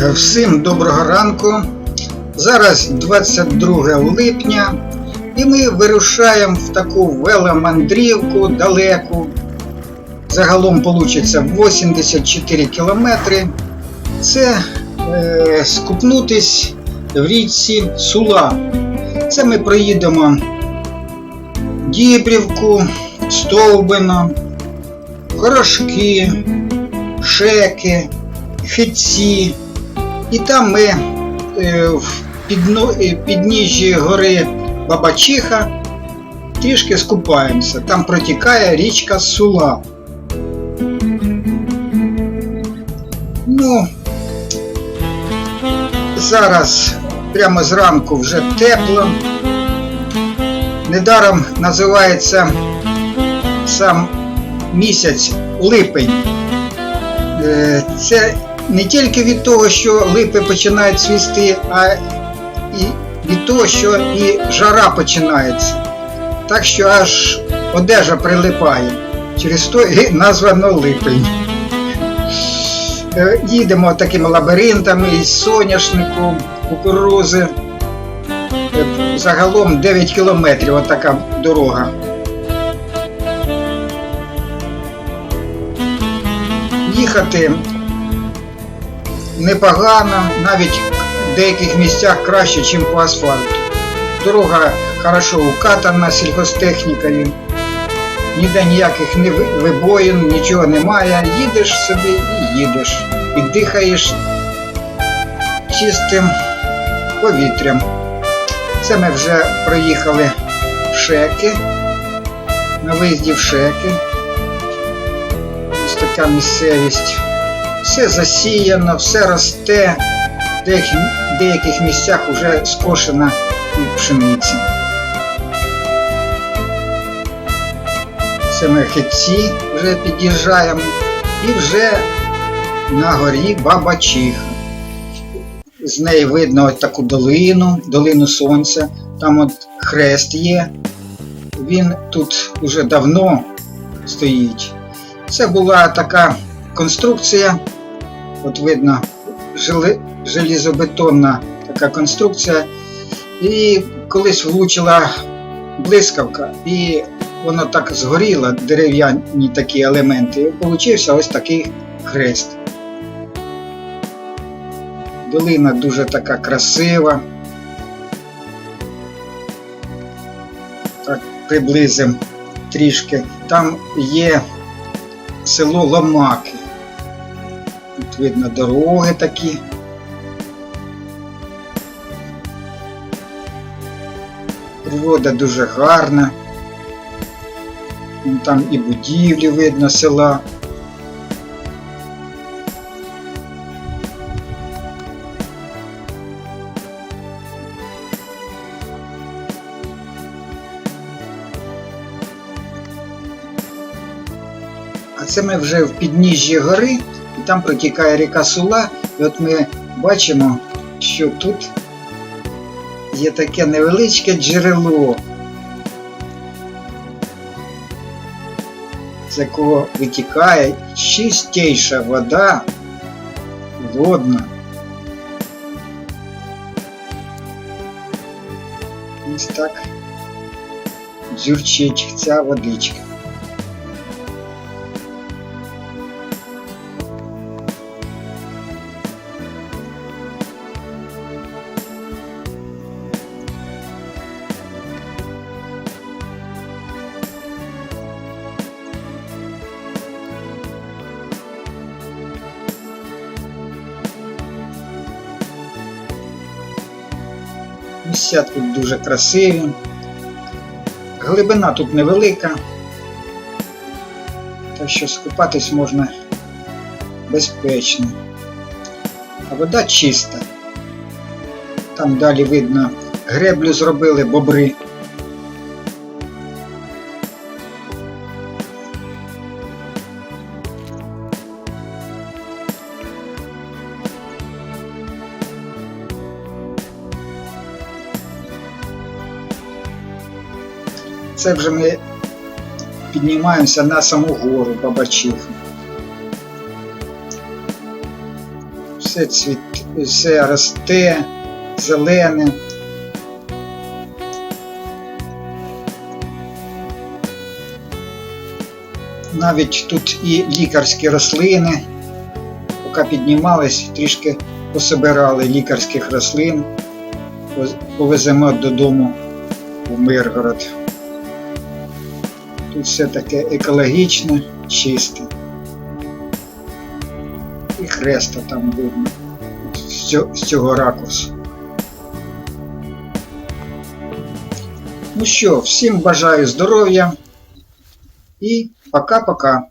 Е, Всім доброго ранку. Зараз 22 липня, і ми вирушаємо в таку веломандрівку далеку. Загалом вийде 84 кілометри. Це е, скупнутись в річці Сула. Це ми проїдемо Дібрівку, Стовбино, Хорошки, Шеки, Хитці. І там ми е, в е, підніжжі гори Бабачиха трішки скупаємося. Там протікає річка Сула. Ну, зараз прямо зранку вже тепло. Недаром називається сам місяць липень. Е, Це не тільки від того, що липи починають цвісти, а і від того, що і жара починається. Так що аж одежа прилипає. Через то і названо липень. Е, Їдемо такими лабіринтами із соняшнику, кукурузи. Е, Загалом 9 кілометрів отака дорога. Їхати непогано, навіть в деяких місцях краще, ніж по асфальту. Дорога хорошо укатана сільгостехнікою, ніде ніяких не вибоїн, нічого немає. Їдеш собі і їдеш. І дихаєш чистим повітрям. Це ми вже проїхали шеки, на виїзді в шеки. Ось така місцевість. Все засіяно, все росте. В деяких, місцях вже скошена пшениця. Це ми хитці вже під'їжджаємо і вже на горі Бабачиха. З неї видно от таку долину, долину сонця. Там от хрест є. Він тут уже давно стоїть. Це була така конструкція. От видно, желізобетонна така конструкція. І колись влучила блискавка, і воно так згоріло, дерев'яні такі елементи. І получився ось такий хрест. Долина дуже така красива. Так, приблизимо трішки. Там є село Ломаки. Видно дороги такі. Природа дуже гарна. Там і будівлі видно села. А це ми вже в підніжжі гори, і там протікає ріка Сула. І от ми бачимо, що тут є таке невеличке джерело, з якого витікає чистіша вода водна. Ось так дзюрчить ця водичка. Місця тут дуже красиві. Глибина тут невелика, так що скупатись можна безпечно. А вода чиста. Там далі видно греблю зробили бобри. Це вже ми піднімаємося на саму гору Бабачиху. Все цвіт, все росте, зелене. Навіть тут і лікарські рослини. Поки піднімались, трішки пособирали лікарських рослин. Повеземо додому в Миргород. Тут все таке екологічне, чисте. І хреста там видно з цього, ракурсу. Ну що, всім бажаю здоров'я і пока-пока.